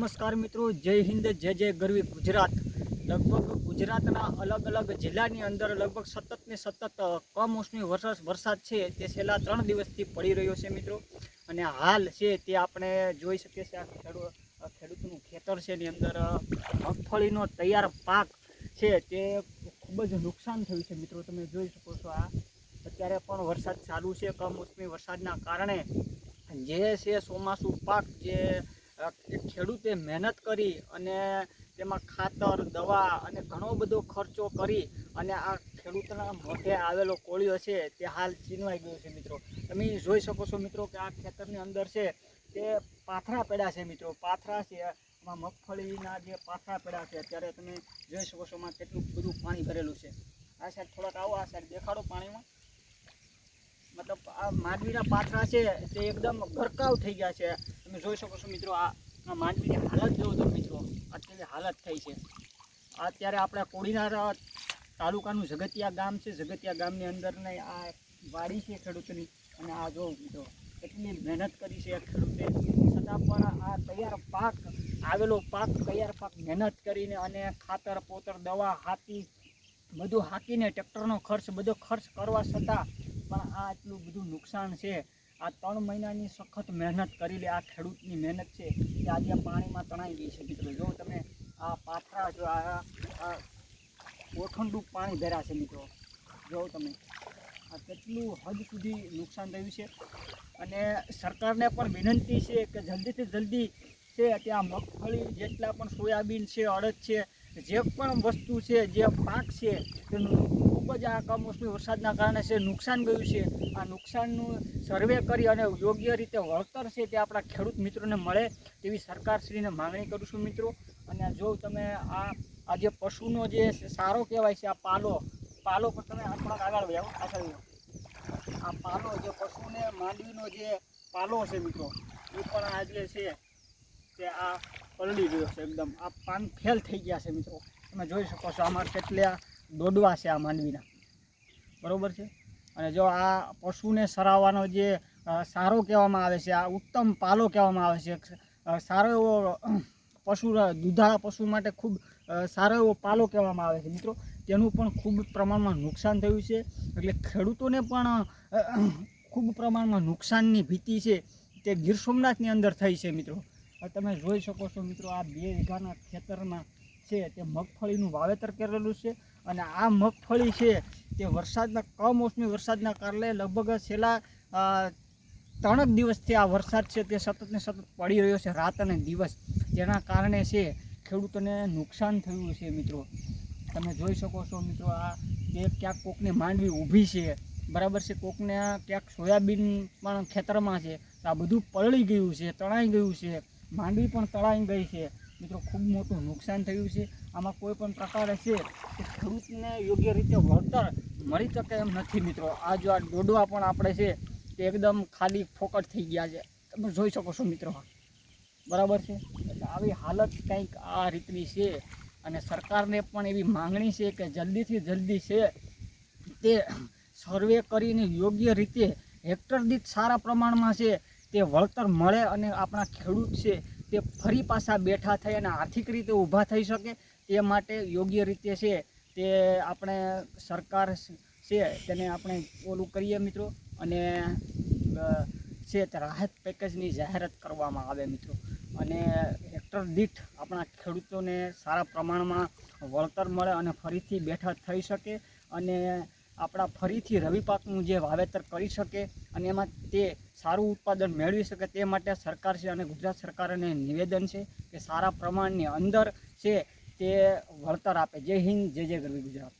નમસ્કાર મિત્રો, જય હિન્દ, જય જય ગરવી ગુજરાત. લગભગ ગુજરાતના અલગ અલગ જિલ્લાની અંદર લગભગ સતત ને સતત કમોસમી વરસાદ વરસાદ છે તે છેલ્લા ત્રણ દિવસથી પડી રહ્યો છે મિત્રો. અને હાલ છે તે આપણે જોઈ શકીએ છીએ આ ખેડૂત ખેડૂતનું ખેતર છે એની અંદર મગફળીનો તૈયાર પાક છે તે ખૂબ જ નુકસાન થયું છે મિત્રો. તમે જોઈ શકો છો આ. અત્યારે પણ વરસાદ ચાલુ છે. કમોસમી વરસાદના કારણે જે છે ચોમાસું પાક જે અ, ખેડૂતે મહેનત કરી અને તેમાં ખાતર દવા અને ઘણો બધો ખર્ચો કરી અને આ ખેડૂતના મોઢે આવેલો કોળિયો છે તે હાલ ચીનવાઈ ગયો છે મિત્રો. તમે જોઈ શકો છો મિત્રો કે આ ખેતરની અંદર છે તે પાથરા પડ્યા છે મિત્રો. પાથરા છે એમાં મગફળીના જે પાથરા પડ્યા છે અત્યારે તમે જોઈ શકો છો એમાં કેટલું બધું પાણી ભરેલું છે. આ સાઈડ થોડાક આવો આ સાઈડ દેખાડો પાણીમાં. મતલબ આ માંડવીના પાત્રા છે તે એકદમ ગરકાવ થઈ ગયા છે. તમે જોઈ શકો છો મિત્રો, આ માંડવીની હાલત જોવો તો મિત્રો અત્યારે હાલત થઈ છે. અત્યારે આપણા કોડીનાર તાલુકાનું જગતિયા ગામ છે. જગતિયા ગામની અંદરની આ વાડી છે ખેડૂતની. અને આ જો મિત્રો એટલી મહેનત કરી છે ખેડૂતે. છતાં પણ આ તૈયાર પાક, આવેલો પાક, તૈયાર પાક મહેનત કરીને અને ખાતર, પોતર, દવા, હાથી બધું હાકીને ટ્રેક્ટરનો ખર્ચ, બધો ખર્ચ કરવા છતાં પણ આ આટલું બધું નુકસાન છે. આ ત્રણ મહિનાની સખત મહેનત કરી લે આ ખેડૂતની મહેનત છે તે આજે આ પાણીમાં તણાઈ ગઈ છે મિત્રો. જો તમે આ પાથરા, જો આ ઓઠંડું પાણી ભર્યા છે મિત્રો. જો તમે આ કેટલું હદ સુધી નુકસાન થયું છે. અને સરકારને પણ વિનંતી છે કે જલ્દીથી જલ્દી છે ત્યાં મગફળી જેટલા પણ સોયાબીન છે, અડદ છે, જે પણ વસ્તુ છે, જે પાક છે, તેનું જ આ કમોસમી વરસાદના કારણે છે, નુકસાન ગયું છે. આ નુકસાનનું સર્વે કરી અને યોગ્ય રીતે વળતર છે તે આપણા ખેડૂત મિત્રોને મળે તેવી સરકારશ્રીને માંગણી કરું છું મિત્રો. અને જો તમે આ આ જે પશુનો જે સારો કહેવાય છે, આ પાલો પાલો પર તમે થોડાક આગળ વ્યાવો, આગળ. આ પાલો જે પશુને માંડવીનો જે પાલો છે મિત્રો, એ પણ આજે છે તે આ પલળી ગયો છે એકદમ. આ પાન ફેલ થઈ ગયા છે મિત્રો. તમે જોઈ શકો છો, આમાં કેટલા દોડવા છે આ માંડવીના. બરોબર છે? અને જો આ પશુને સરાવવાનો જે સારો કહેવામાં આવે છે, આ ઉત્તમ પાલો કહેવામાં આવે છે સારો એવો પશુ દૂધાળા પશુ માટે ખૂબ સારો એવો પાલો કહેવામાં આવે છે. મિત્રો, તેનું પણ ખૂબ પ્રમાણમાં નુકસાન થયું છે. એટલે ખેડૂતોને પણ ખૂબ પ્રમાણમાં નુકસાનની ભીતિ છે તે ગીર સોમનાથની અંદર થઈ છે, મિત્રો. તમે જોઈ શકો છો, મિત્રો, આ બે વીઘાના ખેતરમાં છે તે મગફળીનું વાવેતર કરેલું છે અને આ મગફળી છે તે વરસાદના કમોસમી વરસાદના કારણે લગભગ છેલ્લા ત્રણ જ દિવસથી આ વરસાદ છે તે સતત ને સતત પડી રહ્યો છે રાત અને દિવસ. જેના કારણે છે ખેડૂતોને નુકસાન થયું છે મિત્રો. તમે જોઈ શકો છો મિત્રો આ તે ક્યાંક કોકની માંડવી ઊભી છે. બરાબર છે, કોકને ક્યાંક સોયાબીન પણ ખેતરમાં છે. તો આ બધું પલળી ગયું છે, તણાઈ ગયું છે. માંડવી પણ તણાઈ ગઈ છે. મિત્રો, ખૂબ મોટું નુકસાન થયું છે. આમાં કોઈ પણ પ્રકારે છે કે ખેડૂતને યોગ્ય રીતે વળતર મળી શકે એમ નથી મિત્રો. આ જો આ ડોડવા પણ આપણે છે, તે એકદમ ખાલી ફોકટ થઈ ગયા છે. તમે જોઈ શકો છો મિત્રો. બરાબર છે? એટલે આવી હાલત કંઈક આ રીતની છે. અને સરકારને પણ એવી માંગણી છે કે જલ્દીથી જલ્દી છે, તે સર્વે કરીને યોગ્ય રીતે હેક્ટર દીઠ સારા પ્રમાણમાં છે, તે વળતર મળે અને આપણા ખેડૂત છે, તે ફરી પાછા બેઠા થઈ અને આર્થિક રીતે ઊભા થઈ શકે, તે માટે યોગ્ય રીતે છે તે આપણે સરકાર છે, તેને આપણે ઓલું કરીએ મિત્રો. અને છે તે રાહત પેકેજની જાહેરાત કરવામાં આવે મિત્રો. અને હેક્ટર દીઠ આપણા ખેડૂતોને સારા પ્રમાણમાં વળતર મળે અને ફરીથી બેઠા થઈ શકે અને આપણા ફરીથી રવિ પાકનું જે વાવેતર કરી શકે અને એમાં તે સારું ઉત્પાદન મેળવી શકે તે માટે સરકાર છે અને ગુજરાત સરકારને નિવેદન છે કે સારા પ્રમાણની અંદર છે તે વળતર આપે. જય હિન્દ જય જય ગરવી ગુજરાત.